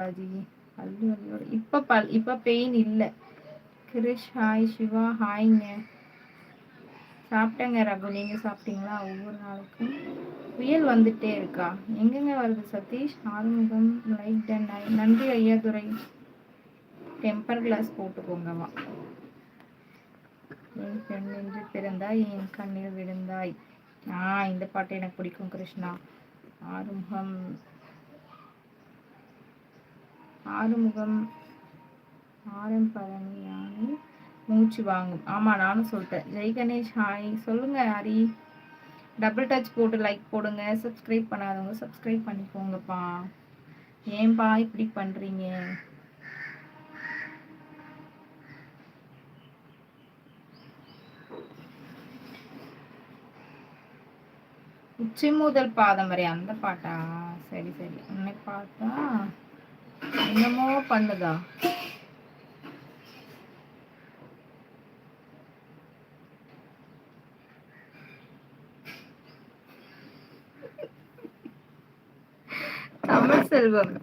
ராஜி பல்லு வலியோட இப்போ பல் இப்போ பெயின் இல்லை. கிரிஷ் ஹாய் சிவா ஹாய்ங்க. சாப்பிட்டேங்க ரகு. நீங்கள் சாப்பிட்டீங்களா ஒவ்வொரு நாளைக்கும்? புயல் வந்துட்டே இருக்கா? எங்கெங்க வருது சதீஷ்? ஆறுமுகம் லைக் டன் நன்றி ஐயாதுரை டெம்பர் கிளாஸ் போட்டுக்கோங்கம்மா என் பெண் என்று பிறந்தாய் என் கண்ணில் விழுந்தாய். ஆ இந்த பாட்டு எனக்கு பிடிக்கும் கிருஷ்ணா. ஆறுமுகம் ஆறுமுகம் ஆரம் பழனி யானை மூச்சு வாங்கும். ஆமா நானும் சொல்லிட்டேன். ஜெய் கணேஷ் ஹாய் சொல்லுங்க ஹரி. டபுள் டச் போட்டு லைக் போடுங்க. சப்ஸ்கிரைப் பண்ணாதவங்க சப்ஸ்கிரைப் பண்ணிக்கோங்கப்பா. ஏன்பா இப்படி பண்றீங்க? உச்சி முதல் பாதம் வரை அந்த பாட்டா? சரி சரி. உன்னை பார்த்தா என்னமோ பண்ணுதா? தமிழ் செல்வம்.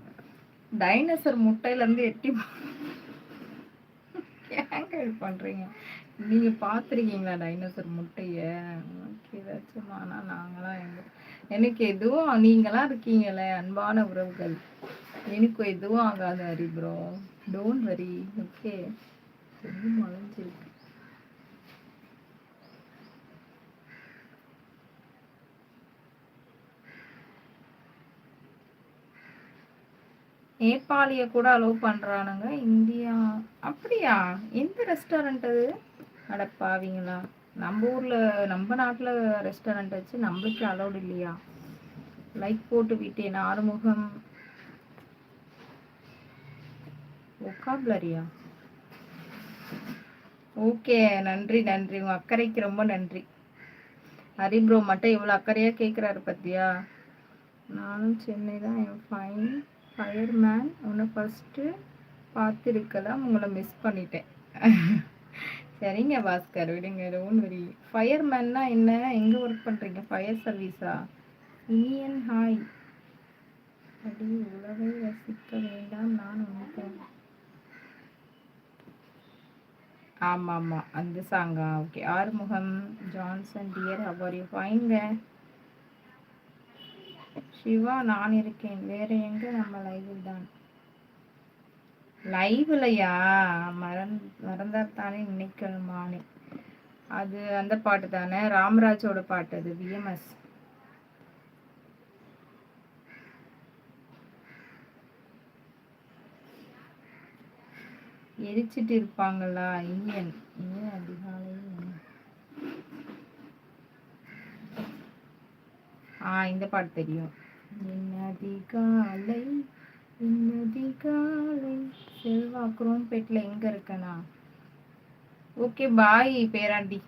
டைனோசர் முட்டையில இருந்து எட்டி ஏங்க பண்றீங்க? நீங்க பாத்திருக்கீங்களா டைனோசர் முட்டைய? ஏதாச்சும் ஆனா நாங்களாம் எங்க எனக்கு எதுவும் நீங்களாம் இருக்கீங்களே அன்பான உறவுகள். எனக்கு எதுவும் ஆகாது Hari bro don't worry okay ரொம்ப மலைஞ்சிருக்கு நேபாளிய கூட அலோவ் பண்றானுங்க. இந்தியா. அப்படியா? எந்த ரெஸ்டாரண்ட் அது? அடப்பாவீங்களா நம்ம ஊர்ல நம்ம நாட்டுல ரெஸ்டாரண்ட் வச்சு நம்மளுக்கு அலோடு இல்லையா? லைக் போட்டு விட்டேன். ஆறுமுகம் ஒக்காப்லரியா ஓகே நன்றி நன்றி. உங்கள் அக்கறைக்கு ரொம்ப நன்றி. ஹரி ப்ரோ மட்டும் இவ்வளோ அக்கறையாக கேட்குறாரு பத்தியா? நானும் சென்னை தான் என் ஃபைன் ஃபயர்மேன் உன்னை ஃபஸ்ட்டு பார்த்துருக்கலாம் உங்களை மிஸ் பண்ணிட்டேன். சரிங்க பாஸ்கர். விடுங்க டோன் வரி. ஃபயர்மேன்னா என்ன? எங்கே ஒர்க் பண்ணுறீங்க ஃபயர் சர்வீஸா இனியன் ஹாய். அப்படி உலகை ரசிக்க வேண்டாம் நான் உனக்கு ஆமாம் ஆமாம் அந்த சாங்கா ஓகே ஆறுமுகம் ஜான்சன் டியர் அவர் யூ ஃபைன்ங்க சிவா நான் இருக்கேன். வேற எங்க? நம்ம லைவில் தான். லைவ்லையா மறந் மறந்தாத்தானே நினைக்கணுமானே. அது அந்த பாட்டு தானே? ராமராஜோட பாட்டு அது விஎம்எஸ் எரிச்சிட்டு இருப்பாங்களா? இந்தியன் ஏன் அதிகாலையில். ஆ இந்த பாட்டு தெரியும். இன்னதிகாலை இன்னதிகாலை செல்வா குரோம்பேட்டில் எங்கே இருக்கனா? ஓகே பாய் பேராண்டி.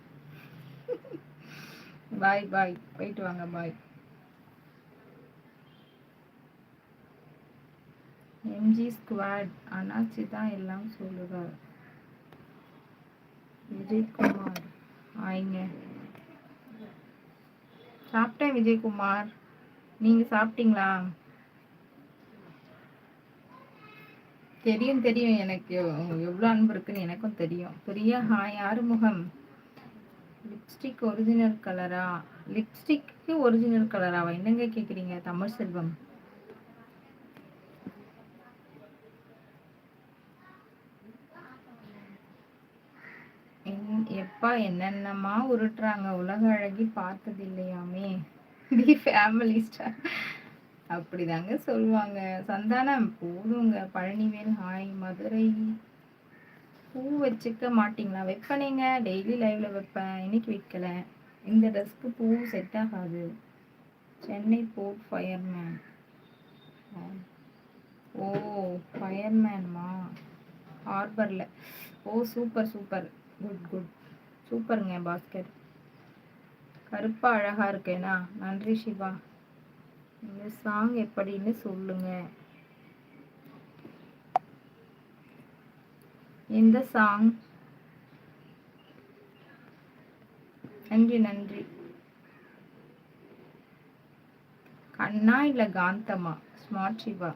பாய் பாய். போயிட்டு வாங்க பாய். எம்ஜி ஸ்குவாட் அண்ணாச்சி தான் எல்லாம் சொல்லுவார் விஜயகுமார் ஆயிங்க. சாப்பிட்டேன் விஜயகுமார். நீங்க சாப்பிட்டீங்களா? தெரியும் தெரியும். எனக்கு எவ்வளோ அன்பு இருக்குன்னு எனக்கும் தெரியும். Priya hi. Arumugam. Lipstick original கலரா லிப்ஸ்டிக்கு ஒரிஜினல் கலராவா என்னங்க கேட்குறீங்க தமிழ் செல்வம். எப்பா என்னென்னமா உருட்டுறாங்க? உலக அழகி பார்த்தது இல்லையாமே தி ஃபேமிலி ஸ்டார் அப்படிதாங்க சொல்லுவாங்க. சந்தானம் போதுங்க. பழனிவேல் ஹாய் மதுரை. பூ வச்சுக்க மாட்டிங்களா? வைப்பனேங்க. டெய்லி லைவ்ல வைப்பேன். இன்னைக்கு வைக்கல. இந்த ட்ரெஸ்க்கு பூ செட் ஆகாது. Chennai port fireman. ஓ ஃபயர்மேன்மா? ஹார்பரில். Oh super super. Good good. சூப்பருங்க பாஸ்கர் கருப்பா அழகாக இருக்கேனா? நன்றி சிவா இந்த சாங் எப்படின்னு சொல்லுங்க. இந்த சாங் நன்றி நன்றி. கண்ணா இல்லை காந்தமா? ஸ்மார்ட் சிவா